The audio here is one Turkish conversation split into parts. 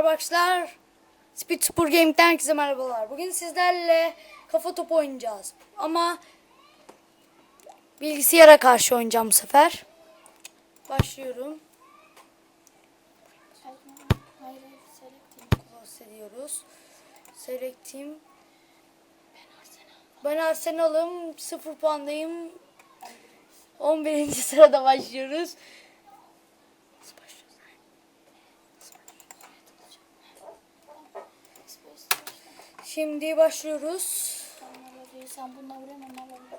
Arkadaşlar. Speed Spor Game'den herkese merhabalar. Bugün sizlerle kafa topu oynayacağız. Ama bilgisayara karşı oynayacağım bu sefer. Başlıyorum. Hayır, selekteyim. Close ediyoruz. Select team. Ben Arsenal'ım. 0 puandayım. 11. sırada başlıyoruz. Şimdi başlıyoruz. Sen bununla vuruyorsun, onunla vuruyorsun.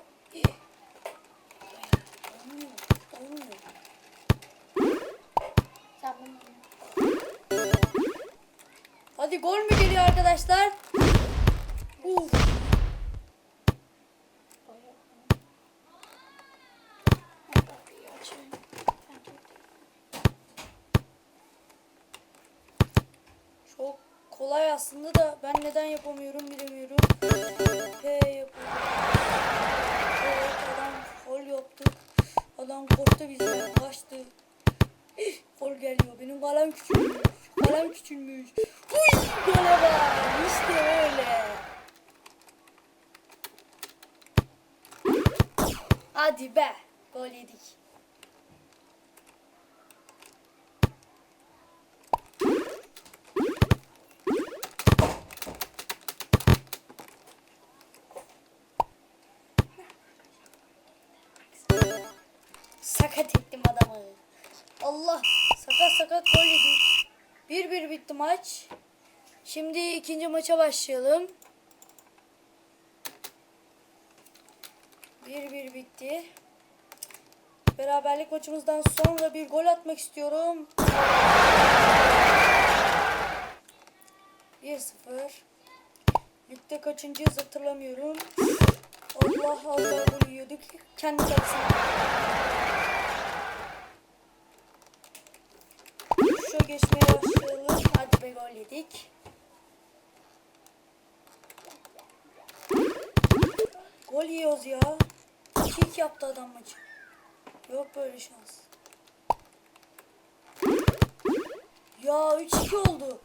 Hadi gol mü geliyor arkadaşlar? Uf. Böyle. Ben kapıyı açayım. Ben tutayım. Çok kolay aslında da ben neden yapamıyorum bilemiyorum. P yapıyorum. Evet adam gol yaptı. Adam korktu bizden kaçtı. Gol geliyor. Benim kalem küçülmüş. Kalem küçülmüş. Uy gole bak. İşte öyle. Hadi be. Gol yedik. Sakat ettim adamı. Allah sakat sakat gol yedik. 1-1 bitti maç. Şimdi ikinci maça başlayalım. 1-1 bitti. Beraberlik maçımızdan sonra bir gol atmak istiyorum. 1-0. Ligde kaçıncıyız hatırlamıyorum. Allah Allah gol yiyorduk. Kendi kalesine. Şu geçmeye başlayalım. Hadi be gol yedik. Gol yiyoruz ya. Kick yaptı adam maçı. Yok böyle şans. Ya 3-2 oldu.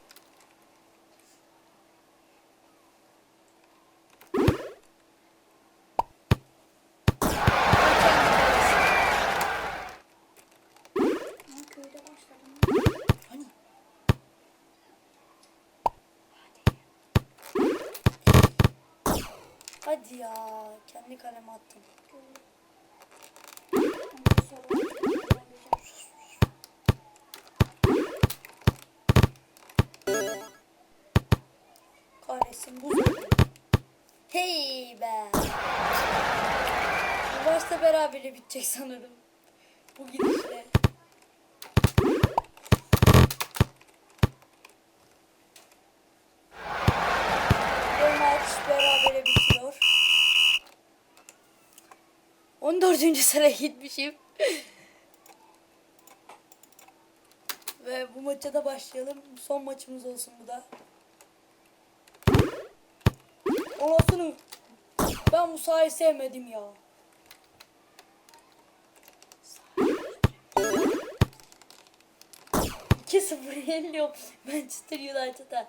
Hadi ya. Kendi kaleme attım. Kahretsin bu. Hey be. Bu maçta berabere bitecek sanırım. Bu gidişle. Bu maç berabere 14. sıraya gitmişim. Ve bu maça da başlayalım. Son maçımız olsun bu da. Anasını. Ben bu sahayı sevmedim ya. İki sıfır yeniliyor Manchester United'a.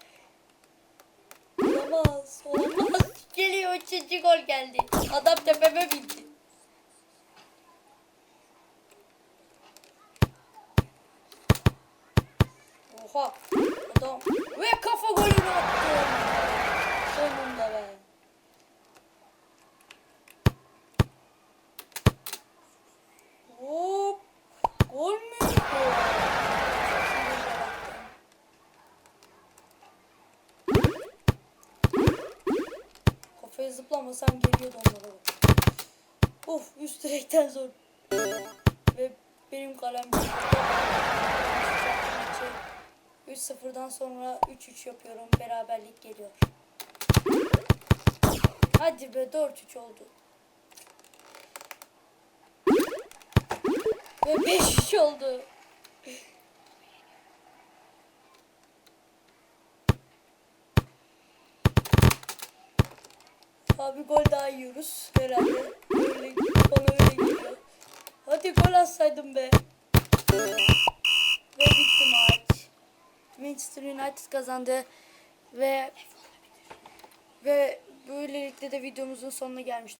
Olamaz, olamaz. Geliyor üçüncü gol geldi. Adam tepeme bindi. Oha, adam ve kafa golünü attı. Sonunda be. Hop. Gol mü? Kafaya zıplamasam geliyordu onlara. Of üst direkten zor. Ve benim kalem 3-0'dan sonra 3-3 yapıyorum. Beraberlik geliyor. Hadi be 4-3 oldu. Ve 5-3 oldu. Abi gol daha yiyoruz herhalde. Öyle, bana. Hadi gol atsaydım be. Manchester United kazandı ve ve böylelikle de videomuzun sonuna gelmiş.